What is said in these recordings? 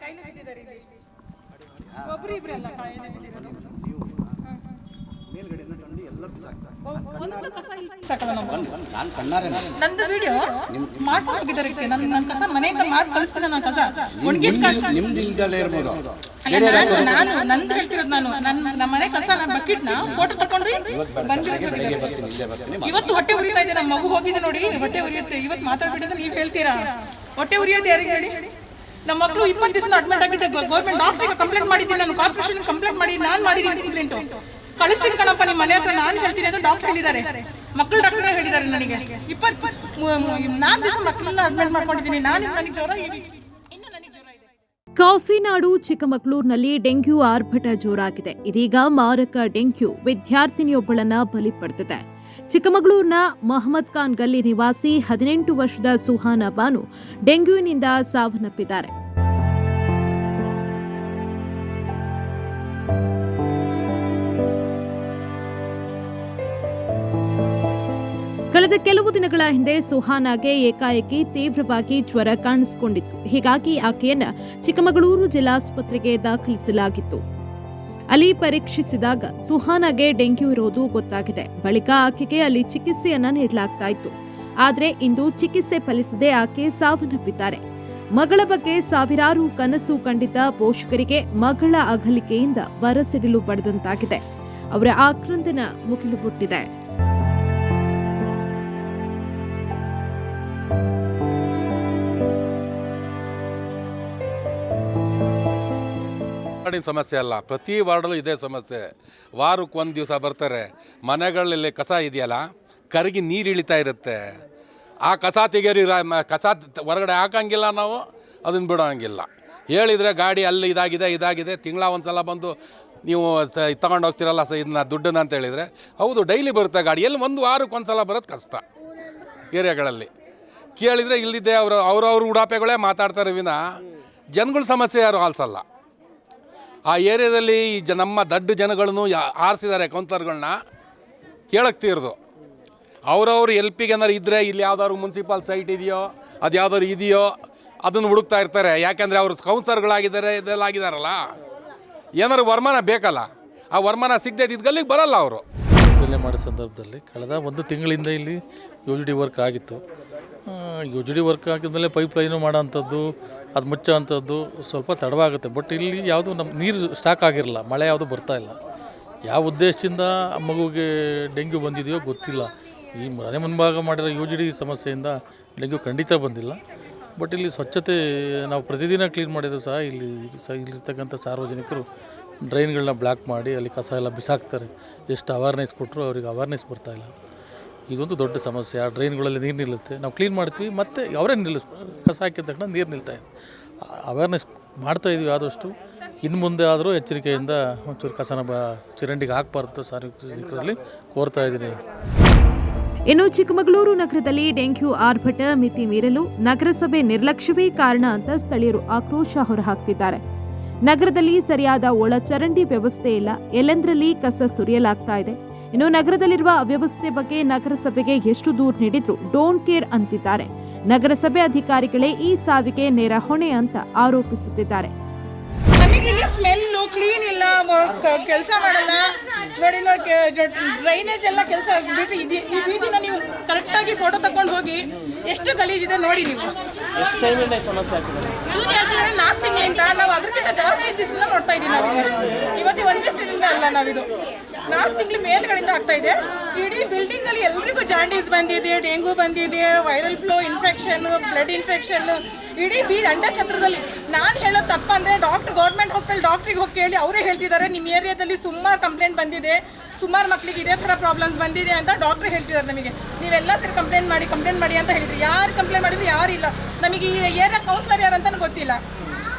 ಕೈಲೇ ಬಿದ್ದಿದ್ದಾರೆ ಇಲ್ಲಿ ಒಬ್ರು ಇಬ್ರು ಅಲ್ಲ ಕಾಯಿಲೆ ಬಿದ್ದಿರೋದು ನಮ್ಗೆ? ನಾನು ಕಣ್ಣಾರೆ ನಂದು ವಿಡಿಯೋ ಮಾಡ್ಕೊಂಡು ಹೋಗಿದ್ದಾರೆ ಇದಕ್ಕೆ. ನನ್ನ ನನ್ನ ಕಸ ಮನೆಯಿಂದ ಮಾಡಿ ಕಳಿಸ್ತೀನಿ ಒಣಗಿದ ನಾನು ನಾನು ನಂದು ಹೇಳ್ತಿರೋದು ನಾನು. ನನ್ನ ನಮ್ಮ ಮನೆ ಕಸ ನನ್ನ ಬಕೆಟ್ನ ಫೋಟೋ ಬಂದಿರೋದು ಇವತ್ತು ಹೊಟ್ಟೆ ಉರಿತಾ ಇದೆ. ನಮ್ಮ ಮಗು ಹೋಗಿದೆ ನೋಡಿ ಹೊಟ್ಟೆ ಉರಿಯುತ್ತೆ. ಇವತ್ತು ಮಾತಾಡ್ಬಿಟ್ಟಿದ್ರೆ ನೀವು ಹೇಳ್ತೀರಾ? ಹೊಟ್ಟೆ ಉರಿಯೋದು ಯಾರಿಗೆ ಹೇಳಿ? ನಮ್ಮ ಮಕ್ಕಳು ಇಪ್ಪತ್ತು ದಿವಸ ಅಡ್ಮಿಟ್ ಆಗಿದ್ದೆ ಗೌರ್ಮೆಂಟ್ ಡಾಕ್ಟ್ರಿಗೆ ಕಂಪ್ಲೇಂಟ್ ಮಾಡಿದ್ದೀನಿ ನಾನು ಕಾರ್ಪೊರೇಷನ್ ಕಂಪ್ಲೇಂಟ್ ಮಾಡಿ ನಾನು ಮಾಡಿದ್ದೀನಿ ಕಂಪ್ಲೇಂಟು ಕಳಿಸ್ತೀನಿ ಕಣಪ್ಪ ನಿಮ್ಮ ಮನೆ ಹತ್ರ ನಾನು ಹೇಳ್ತೀನಿ ಅಂತ ಡಾಕ್ಟರ್ ಹೇಳಿದ್ದಾರೆ. ಮಕ್ಕಳು ಡಾಕ್ಟರ್ ಹೇಳಿದ್ದಾರೆ ನನಗೆ. ಇಪ್ಪತ್ತು ನಾಲ್ಕು ದಿವಸ ಮಕ್ಕಳನ್ನ ಅಡ್ಮಿಟ್ ಮಾಡ್ಕೊಂಡಿದ್ದೀನಿ. ನಾನು ನನಗೆ ಜ್ವರ ಕಾಫಿನಾಡು ಚಿಕ್ಕಮಗಳೂರಿನಲ್ಲಿ ಡೆಂಗ್ಯೂ ಆರ್ಭಟ ಜೋರಾಗಿದೆ. ಇದೀಗ ಮಾರಕ ಡೆಂಗ್ಯೂ ವಿದ್ಯಾರ್ಥಿನಿಯೊಬ್ಬಳನ್ನ ಬಲಿ ಪಡೆದಿದೆ ಚಿಕ್ಕಮಗಳೂರಿನ ಮಹಮ್ಮದ್ ಖಾನ್ ಗಲ್ಲಿ ನಿವಾಸಿ ಹದಿನೆಂಟು ವರ್ಷದ ಸುಹಾನ ಬಾನು ಡೆಂಗ್ಯೂನಿಂದ ಸಾವನ್ನಪ್ಪಿದ್ದಾರೆ. ಕಳೆದ ಕೆಲವು ದಿನಗಳ ಹಿಂದೆ ಸುಹಾನಾಗೆ ಏಕಾಏಕಿ ತೀವ್ರವಾಗಿ ಜ್ವರ ಕಾಣಿಸಿಕೊಂಡಿತ್ತು. ಹೀಗಾಗಿ ಆಕೆಯನ್ನ ಚಿಕ್ಕಮಗಳೂರು ಜಿಲ್ಲಾಸ್ಪತ್ರೆಗೆ ದಾಖಲಿಸಲಾಗಿತ್ತು. ಅಲ್ಲಿ ಪರೀಕ್ಷಿಸಿದಾಗ ಸುಹಾನಾಗೆ ಡೆಂಗ್ಯೂ ಇರೋದು ಗೊತ್ತಾಗಿದೆ. ಬಳಿಕ ಆಕೆಗೆ ಅಲ್ಲಿ ಚಿಕಿತ್ಸೆಯನ್ನ ನೀಡಲಾಗ್ತಾ ಇತ್ತು. ಆದರೆ ಇಂದು ಚಿಕಿತ್ಸೆ ಫಲಿಸದೆ ಆಕೆ ಸಾವನ್ನಪ್ಪಿದ್ದಾರೆ. ಮಗಳ ಬಗ್ಗೆ ಸಾವಿರಾರು ಕನಸು ಕಂಡಿದ್ದ ಪೋಷಕರಿಗೆ ಮಗಳ ಅಗಲಿಕೆಯಿಂದ ಬರಸಿಡಿಲು ಪಡೆದಂತಾಗಿದೆ. ಅವರ ಆಕ್ರಂದನ ಮುಗಿಲು ಮುಟ್ಟಿದೆ. ವಾರ್ಡಿನ ಸಮಸ್ಯೆ ಅಲ್ಲ, ಪ್ರತಿ ವಾರ್ಡಲ್ಲೂ ಇದೇ ಸಮಸ್ಯೆ. ವಾರಕ್ಕೆ ಒಂದು ದಿವಸ ಬರ್ತಾರೆ. ಮನೆಗಳಲ್ಲಿ ಕಸ ಇದೆಯಲ್ಲ, ಕರಗಿ ನೀರು ಇಳಿತಾ ಇರುತ್ತೆ. ಆ ಕಸ ತೆಗಿಯೋರಿ ಕಸ ಹೊರಗಡೆ ಹಾಕಂಗಿಲ್ಲ ನಾವು, ಅದನ್ನು ಬಿಡೋಂಗಿಲ್ಲ. ಹೇಳಿದರೆ ಗಾಡಿ ಅಲ್ಲಿ ಇದಾಗಿದೆ ಇದಾಗಿದೆ, ತಿಂಗಳ ಒಂದು ಸಲ ಬಂದು ನೀವು ಸ, ತಗೊಂಡು ಹೋಗ್ತಿರಲ್ಲ ಸ ಇದನ್ನ ದುಡ್ಡನ್ನ ಅಂತ ಹೇಳಿದರೆ, ಹೌದು, ಡೈಲಿ ಬರುತ್ತೆ ಗಾಡಿ. ಎಲ್ಲಿ ಒಂದು ವಾರಕ್ಕೆ ಒಂದು ಸಲ ಬರೋದು ಕಷ್ಟ ಏರಿಯಾಗಳಲ್ಲಿ. ಕೇಳಿದರೆ ಇಲ್ಲಿದ್ದೆ ಅವರು, ಅವ್ರವ್ರ ಉಡಾಪೆಗಳೇ ಮಾತಾಡ್ತಾರೆ ವಿನ. ಜನಗಳ ಸಮಸ್ಯೆ ಯಾರು ಆಲ್ಸಲ್ಲ. ಆ ಏರಿಯಾದಲ್ಲಿ ಈ ಜ ನಮ್ಮ ದಡ್ಡ ಜನಗಳನ್ನು ಆರಿಸಿದ್ದಾರೆ ಕೌನ್ಸಿಲರ್ಗಳನ್ನ ಹೇಳಕ್ಕೆ ತೀರ್ದು. ಅವರವ್ರು ಎಲ್ ಪಿಗೆ ಏನಾರು ಇದ್ದರೆ ಇಲ್ಲಿ ಯಾವ್ದಾದ್ರು ಮುನ್ಸಿಪಾಲ್ ಸೈಟ್ ಇದೆಯೋ, ಅದು ಯಾವ್ದಾದ್ರು ಇದೆಯೋ, ಅದನ್ನು ಹುಡುಕ್ತಾ ಇರ್ತಾರೆ. ಯಾಕೆಂದರೆ ಅವರು ಕೌನ್ಸಿಲರ್ಗಳಾಗಿದ್ದಾರೆ ಇದೆಲ್ಲ ಆಗಿದಾರಲ್ಲ ಏನಾದ್ರು ವರಮಾನ ಬೇಕಲ್ಲ. ಆ ವರಮಾನ ಸಿಗದೆ ಇದ್ಗಲ್ಲಿ ಬರಲ್ಲ ಅವರು. ಮಾಡೋ ಸಂದರ್ಭದಲ್ಲಿ ಕಳೆದ ಒಂದು ತಿಂಗಳಿಂದ ಇಲ್ಲಿ ಯು ವರ್ಕ್ ಆಗಿತ್ತು. ಯು ಜಿ ಡಿ ವರ್ಕ್ ಹಾಕಿದ್ಮೇಲೆ ಪೈಪ್ ಲೈನು ಮಾಡೋಂಥದ್ದು ಅದು ಮುಚ್ಚೋ ಅಂಥದ್ದು ಸ್ವಲ್ಪ ತಡವಾಗುತ್ತೆ. ಬಟ್ ಇಲ್ಲಿ ಯಾವುದು ನಮ್ಮ ನೀರು ಸ್ಟಾಕ್ ಆಗಿರಲ್ಲ, ಮಳೆ ಯಾವುದು ಬರ್ತಾ ಇಲ್ಲ. ಯಾವ ಉದ್ದೇಶದಿಂದ ಮಗುವಿಗೆ ಡೆಂಗ್ಯೂ ಬಂದಿದೆಯೋ ಗೊತ್ತಿಲ್ಲ. ಈ ಮನೆ ಮುಂಭಾಗ ಮಾಡಿರೋ ಯು ಜಿ ಡಿ ಸಮಸ್ಯೆಯಿಂದ ಡೆಂಗ್ಯೂ ಖಂಡಿತ ಬಂದಿಲ್ಲ. ಬಟ್ ಇಲ್ಲಿ ಸ್ವಚ್ಛತೆ, ನಾವು ಪ್ರತಿದಿನ ಕ್ಲೀನ್ ಮಾಡಿದರೂ ಸಹ ಇಲ್ಲಿ, ಸಹ ಇಲ್ಲಿರ್ತಕ್ಕಂಥ ಸಾರ್ವಜನಿಕರು ಡ್ರೈನ್ಗಳನ್ನ ಬ್ಲಾಕ್ ಮಾಡಿ ಅಲ್ಲಿ ಕಸ ಎಲ್ಲ ಬಿಸಾಕ್ತಾರೆ. ಎಷ್ಟು ಅವೇರ್ನೆಸ್ ಕೊಟ್ಟರು ಅವ್ರಿಗೆ ಅವೇರ್ನೆಸ್ ಬರ್ತಾಯಿಲ್ಲ ಇದೊಂದು ದೊಡ್ಡ ಸಮಸ್ಯೆ. ಆ ಡ್ರೈನ್ಗಳಲ್ಲಿ ನೀರು ನಿಲ್ಲುತ್ತೆ. ನಾವು ಕ್ಲೀನ್ ಮಾಡ್ತೀವಿ, ಮತ್ತು ಅವರೇ ನಿಲ್ಲಿಸ್, ಕಸ ಹಾಕಿದ ತಕ್ಷಣ ನೀರು ನಿಲ್ತಾ ಇದೆ. ಅವೇರ್ನೆಸ್ ಮಾಡ್ತಾ ಇದೀವಿ ಆದಷ್ಟು. ಇನ್ನು ಮುಂದೆ ಆದರೂ ಎಚ್ಚರಿಕೆಯಿಂದ ಒಂಚೂರು ಕಸನ ಬ, ಚರಂಡಿಗೆ ಹಾಕಬಾರ್ದು ಸಾರ್ವಜನಿಕರಲ್ಲಿ ಕೋರ್ತಾ ಇದ್ದೀನಿ ಇನ್ನು ಚಿಕ್ಕಮಗಳೂರು ನಗರದಲ್ಲಿ ಡೆಂಗ್ಯೂ ಆರ್ಭಟ ಮಿತಿ ಮೀರಲು ನಗರಸಭೆ ನಿರ್ಲಕ್ಷ್ಯವೇ ಕಾರಣ ಅಂತ ಸ್ಥಳೀಯರು ಆಕ್ರೋಶ ಹೊರಹಾಕ್ತಿದ್ದಾರೆ. ನಗರದಲ್ಲಿ ಸರಿಯಾದ ಒಳಚರಂಡಿ ವ್ಯವಸ್ಥೆ ಇಲ್ಲ. ಎಲ್ಲೆಂದರಲ್ಲಿ ಕಸ ಸುರಿಯಲಾಗ್ತಾ ಇದೆ. ಇನ್ನು ನಗರದಲ್ಲಿರುವ ಅವ್ಯವಸ್ಥೆ ಬಗ್ಗೆ ನಗರಸಭೆಗೆ ಎಷ್ಟು ದೂರು ನೀಡಿದ್ರು ಡೋಂಟ್ ಕೇರ್ ಅಂತಿದ್ದಾರೆ. ನಗರಸಭೆ ಅಧಿಕಾರಿಗಳೇ ಈ ಸಾವಿಗೆ ನೇರ ಹೊಣೆ ಅಂತ ಆರೋಪಿಸುತ್ತಿದ್ದಾರೆ. ನಮಗೆ ಇಲ್ಲಿ ಸ್ಮೆಲ್ಲು ಕ್ಲೀನ್ ಇಲ್ಲ ಕೆಲಸ ಮಾಡಲ್ಲ. ನೋಡಿ ನೋಡಿ ಡ್ರೈನೇಜ್ ಎಲ್ಲ ಕೆಲಸ ಬಿಟ್ಟು ಇದು ಈ ಬೀದಿನ ನೀವು ಕರೆಕ್ಟಾಗಿ ಫೋಟೋ ತಕೊಂಡು ಹೋಗಿ ಎಷ್ಟು ಗಲೀಜಿದೆ ನೋಡಿ ನೀವು. ಎಷ್ಟು ಟೈಮಿಂದ ಸಮಸ್ಯೆ ಆಗ್ತಿದೆ? ಇವ್ರು ಹೇಳ್ತಿದ್ದಾರೆ ನಾಲ್ಕು ತಿಂಗಳಿಂದ ನಾವು ಅದಕ್ಕಿಂತ ಜಾಸ್ತಿ ದಿವಸದಿಂದ ನೋಡ್ತಾ ಇದ್ದೀವಿ ನಾವು ಇವತ್ತು ಒಂದು ದಿವಸದಿಂದ ಅಲ್ಲ ನಾವಿದು. ನಾಲ್ಕು ತಿಂಗಳು ಮೇಲ್ಗಡೆಯಿಂದ ಆಗ್ತಾ ಇದೆ. ಇಡೀ ಬಿಲ್ಡಿಂಗ್ ಅಲ್ಲಿ ಎಲ್ರಿಗೂ ಜಾಂಡೀಸ್ ಬಂದಿದೆ ಡೆಂಗು ಬಂದಿದೆ viral flu infection blood infection ಇಡೀ ಬಿ ಅಂಡ ಛತ್ರದಲ್ಲಿ. ನಾನು ಹೇಳೋ ತಪ್ಪಂದ್ರೆ ಡಾಕ್ಟರ್ ಗೌರ್ಮೆಂಟ್ ಹಾಸ್ಪಿಟಲ್ ಡಾಕ್ಟ್ರಿಗೆ ಹೋಗಿ ಕೇಳಿ ಅವರೇ ಹೇಳ್ತಿದ್ದಾರೆ ನಿಮ್ಮ ಏರಿಯಾದಲ್ಲಿ ಸುಮಾರು ಕಂಪ್ಲೇಂಟ್ ಬಂದಿದೆ, ಸುಮಾರು ಮಕ್ಕಳಿಗೆ ಇದೇ ಥರ ಪ್ರಾಬ್ಲಮ್ಸ್ ಬಂದಿದೆ ಅಂತ ಡಾಕ್ಟ್ರ್ ಹೇಳ್ತಿದ್ದಾರೆ ನಮಗೆ. ನೀವೆಲ್ಲ ಸರಿ ಕಂಪ್ಲೇಂಟ್ ಮಾಡಿ ಕಂಪ್ಲೇಂಟ್ ಮಾಡಿ ಅಂತ ಹೇಳಿದ್ರಿ. ಯಾರು ಕಂಪ್ಲೇಂಟ್ ಮಾಡಿದ್ರು ಯಾರು ಇಲ್ಲ ನಮಗೆ ಈ ಏರಿಯಾ ಕೌನ್ಸಿಲರ್ ಯಾರು ಅಂತ ಗೊತ್ತಿಲ್ಲ.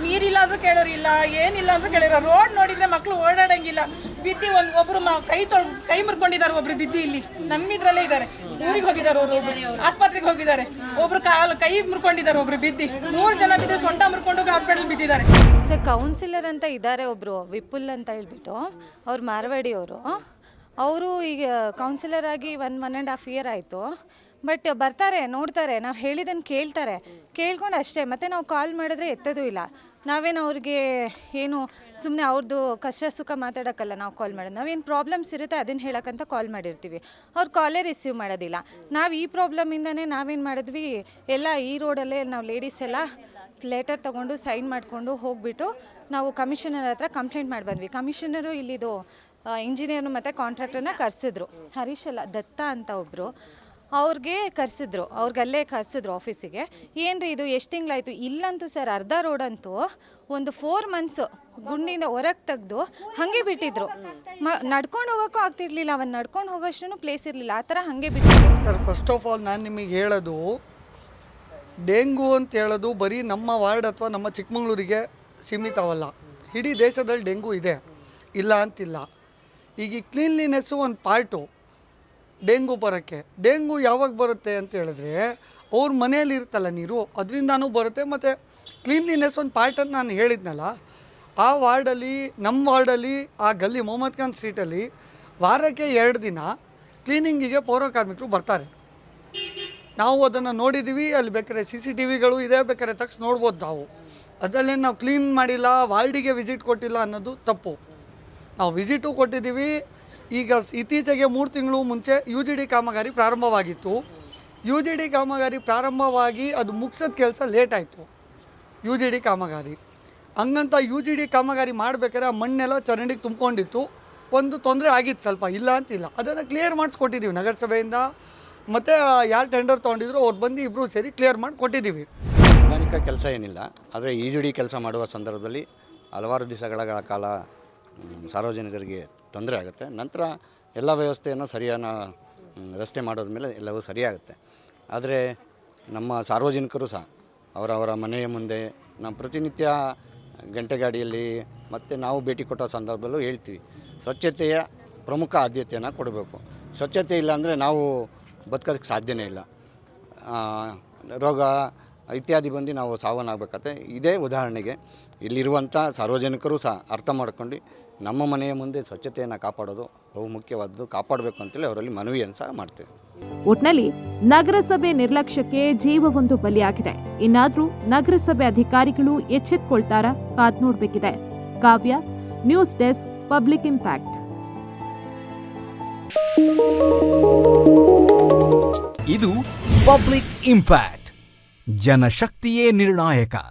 ನೀರಿಲ್ಲ ಅಂದ್ರೂ ಕೇಳೋರಿಲ್ಲ ಏನಿಲ್ಲ ಅಂದ್ರೂ ಕೇಳಿರ ರೋಡ್ ನೋಡಿದ್ರೆ ಮಕ್ಕಳು ಓಡಾಡಂಗಿಲ್ಲ. ಬಿದ್ದಿ ಒಂದು ಒಬ್ರು ಮ, ಕೈ ತೊಳ್, ಕೈ ಮುರ್ಕೊಂಡಿದ್ದಾರೆ, ಒಬ್ರು ಬಿದ್ದಿ ಇಲ್ಲಿ. ನಮ್ಮಿದ್ರಲ್ಲೇ ಇದ್ದಾರೆ. ಊರಿಗೆ ಹೋಗಿದ್ದಾರೆ ಅವರು ಒಬ್ರು. ಆಸ್ಪತ್ರೆಗೆ ಹೋಗಿದ್ದಾರೆ. ಒಬ್ರು ಕಾಲು, ಕೈ ಮುರ್ಕೊಂಡಿದ್ದಾರೆ, ಒಬ್ರು ಬಿದ್ದಿ. ಮೂರು ಜನ ಬಿದ್ದು ಸೊಂಟ ಮುರ್ಕೊಂಡು ಹಾಸ್ಪಿಟಲ್ ಬಿದ್ದಿದ್ದಾರೆ. ಸರ್ ಕೌನ್ಸಿಲರ್ ಅಂತ ಇದ್ದಾರೆ ಒಬ್ಬರು ವಿಪುಲ್ ಅಂತ ಹೇಳ್ಬಿಟ್ಟು. ಅವ್ರು ಮಾರವಾಡಿಯವರು. ಅವರು ಈಗ ಕೌನ್ಸಿಲರ್ ಆಗಿ one one and half year ಆಯಿತು. ಬಟ್ ಬರ್ತಾರೆ, ನೋಡ್ತಾರೆ, ನಾವು ಹೇಳಿದ್ದನ್ನು ಕೇಳ್ತಾರೆ. ಕೇಳ್ಕೊಂಡು ಅಷ್ಟೇ, ಮತ್ತು ನಾವು ಕಾಲ್ ಮಾಡಿದ್ರೆ ಎತ್ತೋದು ಇಲ್ಲ. ನಾವೇನು ಅವ್ರಿಗೆ ಏನು ಸುಮ್ಮನೆ ಅವ್ರದ್ದು ಕಷ್ಟ ಸುಖ ಮಾತಾಡೋಕ್ಕಲ್ಲ ನಾವು ಕಾಲ್ ಮಾಡೋದು. ನಾವೇನು ಪ್ರಾಬ್ಲಮ್ಸ್ ಇರುತ್ತೆ ಅದನ್ನು ಹೇಳೋಕ್ಕಂತ ಕಾಲ್ ಮಾಡಿರ್ತೀವಿ. ಅವ್ರು ಕಾಲೇ ರಿಸೀವ್ ಮಾಡೋದಿಲ್ಲ. ನಾವು ಈ ಪ್ರಾಬ್ಲಮಿಂದನೇ ನಾವೇನು ಮಾಡಿದ್ವಿ, ಎಲ್ಲ ಈ ರೋಡಲ್ಲೇ ನಾವು ಲೇಡೀಸ್ ಎಲ್ಲ ಲೆಟರ್ ತೊಗೊಂಡು ಸೈನ್ ಮಾಡಿಕೊಂಡು ಹೋಗಿಬಿಟ್ಟು ನಾವು ಕಮಿಷನರ್ ಹತ್ರ ಕಂಪ್ಲೇಂಟ್ ಮಾಡಿ ಬಂದ್ವಿ. ಕಮಿಷನರು ಇಲ್ಲಿದು ಇಂಜಿನಿಯರ್ನು ಮತ್ತು ಕಾಂಟ್ರಾಕ್ಟರ್ನ ಕರೆಸಿದ್ರು. ಹರೀಶ್ ಅಲ್ಲ, ದತ್ತ ಅಂತ ಒಬ್ಬರು ಅವ್ರಿಗೆ ಕರೆಸಿದ್ರು, ಅವ್ರಿಗಲ್ಲೇ ಕರೆಸಿದ್ರು ಆಫೀಸಿಗೆ ಏನ್ರಿ ಇದು, ಎಷ್ಟು ತಿಂಗಳಾಯಿತು? ಇಲ್ಲಂತೂ ಸರ್, ಅರ್ಧ ರೋಡಂತೂ ಒಂದು ಫೋರ್ ಮಂತ್ಸು ಗುಂಡಿಯಿಂದ ಹೊರಗೆ ತೆಗೆದು ಹಾಗೆ ಬಿಟ್ಟಿದ್ರು. ಮ, ನಡ್ಕೊಂಡು ಹೋಗೋಕ್ಕೂ ಆಗ್ತಿರ್ಲಿಲ್ಲ, ಅವನು ನಡ್ಕೊಂಡು ಹೋಗೋಷ್ಟು ಪ್ಲೇಸ್ ಇರಲಿಲ್ಲ, ಆ ಥರ ಹಾಗೆ ಬಿಟ್ಟಿದ್ರು. ಸರ್ ಫಸ್ಟ್ ಆಫ್ ಆಲ್ ನಾನು ನಿಮಗೆ ಹೇಳೋದು, ಡೆಂಗು ಅಂತ ಹೇಳೋದು ಬರೀ ನಮ್ಮ ವಾರ್ಡ್ ಅಥವಾ ನಮ್ಮ ಚಿಕ್ಕಮಗಳೂರಿಗೆ ಸೀಮಿತವಲ್ಲ. ಇಡೀ ದೇಶದಲ್ಲಿ ಡೆಂಗು ಇದೆ. ಇಲ್ಲ ಅಂತಿಲ್ಲ. ಈಗ ಈ ಕ್ಲೀನ್ಲಿನೆಸ್ಸು ಒಂದು ಪಾರ್ಟು ಡೆಂಗು ಬರೋಕ್ಕೆ. ಡೆಂಗು ಯಾವಾಗ ಬರುತ್ತೆ ಅಂತ ಹೇಳಿದ್ರೆ ಅವ್ರ ಮನೆಯಲ್ಲಿ ಇರುತ್ತಲ್ಲ ನೀರು, ಅದರಿಂದನೂ ಬರುತ್ತೆ ಮತ್ತು ಕ್ಲೀನ್ಲಿನೆಸ್ ಒಂದು ಪಾರ್ಟನ್ನು ನಾನು ಹೇಳಿದ್ನಲ್ಲ, ಆ ವಾರ್ಡಲ್ಲಿ ನಮ್ಮ ವಾರ್ಡಲ್ಲಿ, ಆ ಗಲ್ಲಿ ಮೊಹಮ್ಮದ್ ಖಾನ್ ಸ್ಟ್ರೀಟಲ್ಲಿ ವಾರಕ್ಕೆ ಎರಡು ದಿನ ಕ್ಲೀನಿಂಗಿಗೆ ಪೌರ ಕಾರ್ಮಿಕರು ಬರ್ತಾರೆ. ನಾವು ಅದನ್ನು ನೋಡಿದ್ದೀವಿ ಅಲ್ಲಿ ಬೇಕಾದ್ರೆ ಸಿ ಸಿ ಟಿ ವಿಗಳು ಇದೆ, ಬೇಕಾದ್ರೆ ತಕ್ಷ ನೋಡ್ಬೋದು ನಾವು. ಅದರಲ್ಲೇ ನಾವು ಕ್ಲೀನ್ ಮಾಡಿಲ್ಲ, ವಾರ್ಡಿಗೆ ವಿಸಿಟ್ ಕೊಟ್ಟಿಲ್ಲ ಅನ್ನೋದು ತಪ್ಪು. ನಾವು ವಿಸಿಟು ಕೊಟ್ಟಿದ್ದೀವಿ ಈಗ ಇತ್ತೀಚೆಗೆ ಮೂರು ತಿಂಗಳು ಮುಂಚೆ ಯು ಜಿ ಡಿ ಕಾಮಗಾರಿ ಪ್ರಾರಂಭವಾಗಿತ್ತು. ಯು ಜಿ ಡಿ ಕಾಮಗಾರಿ ಪ್ರಾರಂಭವಾಗಿ ಅದು ಮುಗಿಸೋದು ಕೆಲಸ ಲೇಟ್ ಆಯಿತು. ಯು ಜಿ ಡಿ ಕಾಮಗಾರಿ. ಹಂಗಂತ ಯು ಜಿ ಡಿ ಕಾಮಗಾರಿ ಮಾಡಬೇಕಾದ್ರೆ ಆ ಮಣ್ಣೆಲ್ಲ ಚರಂಡಿಗೆ ತುಂಬ್ಕೊಂಡಿತ್ತು. ಒಂದು ತೊಂದರೆ ಆಗಿತ್ತು ಸ್ವಲ್ಪ, ಇಲ್ಲ ಅಂತಿಲ್ಲ. ಅದನ್ನು ಕ್ಲಿಯರ್ ಮಾಡಿಸ್ಕೊಟ್ಟಿದ್ದೀವಿ ನಗರಸಭೆಯಿಂದ. ಮತ್ತು ಯಾರು ಟೆಂಡರ್ ತೊಗೊಂಡಿದ್ರು ಅವ್ರು ಬಂದು ಇಬ್ಬರು ಸೇರಿ ಕ್ಲಿಯರ್ ಮಾಡಿ ಕೊಟ್ಟಿದ್ದೀವಿ ವೈಜ್ಞಾನಿಕ ಕೆಲಸ ಏನಿಲ್ಲ. ಆದರೆ ಯು ಜಿ ಡಿ ಕೆಲಸ ಮಾಡುವ ಸಂದರ್ಭದಲ್ಲಿ ಹಲವಾರು ದಿವಸಗಳ ಕಾಲ ಸಾರ್ವಜನಿಕರಿಗೆ ತೊಂದರೆ ಆಗುತ್ತೆ. ನಂತರ ಎಲ್ಲ ವ್ಯವಸ್ಥೆಯನ್ನು ಸರಿಯಾದ ರಸ್ತೆ ಮಾಡೋದ ಮೇಲೆ ಎಲ್ಲವೂ ಸರಿಯಾಗುತ್ತೆ. ಆದರೆ ನಮ್ಮ ಸಾರ್ವಜನಿಕರು ಸಹ, ಅವರವರ ಮನೆಯ ಮುಂದೆ ನಾವು ಪ್ರತಿನಿತ್ಯ ಗಂಟೆ ಗಾಡಿಯಲ್ಲಿ ಮತ್ತು ನಾವು ಭೇಟಿ ಕೊಟ್ಟ ಸಂದರ್ಭದಲ್ಲೂ ಹೇಳ್ತೀವಿ, ಸ್ವಚ್ಛತೆಯ ಪ್ರಮುಖ ಆದ್ಯತೆಯನ್ನು ಕೊಡಬೇಕು. ಸ್ವಚ್ಛತೆ ಇಲ್ಲ ಅಂದರೆ ನಾವು ಬದುಕೋದಕ್ಕೆ ಸಾಧ್ಯವೇ ಇಲ್ಲ. ರೋಗ ಇತ್ಯಾದಿ ಬಂದು ನಾವು ಸಾವನ್ನಾಗಬೇಕತ್ತೆ ಇದೇ ಉದಾಹರಣೆಗೆ ಇಲ್ಲಿರುವಂಥ ಸಾರ್ವಜನಿಕರು ಸಹ ಅರ್ಥ ಮಾಡ್ಕೊಂಡು ನಮ್ಮ ಮನೆಯ ಮುಂದೆ ಸ್ವಚ್ಛತೆಯನ್ನು ಕಾಪಾಡೋದು ಬಹು ಮುಖ್ಯವಾದದ್ದು ಕಾಪಾಡಬೇಕು ಅಂತೇಳಿ ಅವರಲ್ಲಿ ಮನವಿಯನ್ನು ಸಹ ಮಾಡ್ತೇವೆ. ಒಟ್ನಲ್ಲಿ ನಗರಸಭೆ ನಿರ್ಲಕ್ಷ್ಯಕ್ಕೆ ಜೀವವೊಂದು ಬಲಿಯಾಗಿದೆ. ಇನ್ನಾದ್ರೂ ನಗರಸಭೆ ಅಧಿಕಾರಿಗಳು ಎಚ್ಚೆತ್ಕೊಳ್ತಾರ? ಕಾದ್ ನೋಡ್ಬೇಕಿದೆ. Kavya news desk public impact. ಇದು ಪಬ್ಲಿಕ್ ಇಂಪ್ಯಾಕ್ಟ್. जनशक्तिये निर्णायका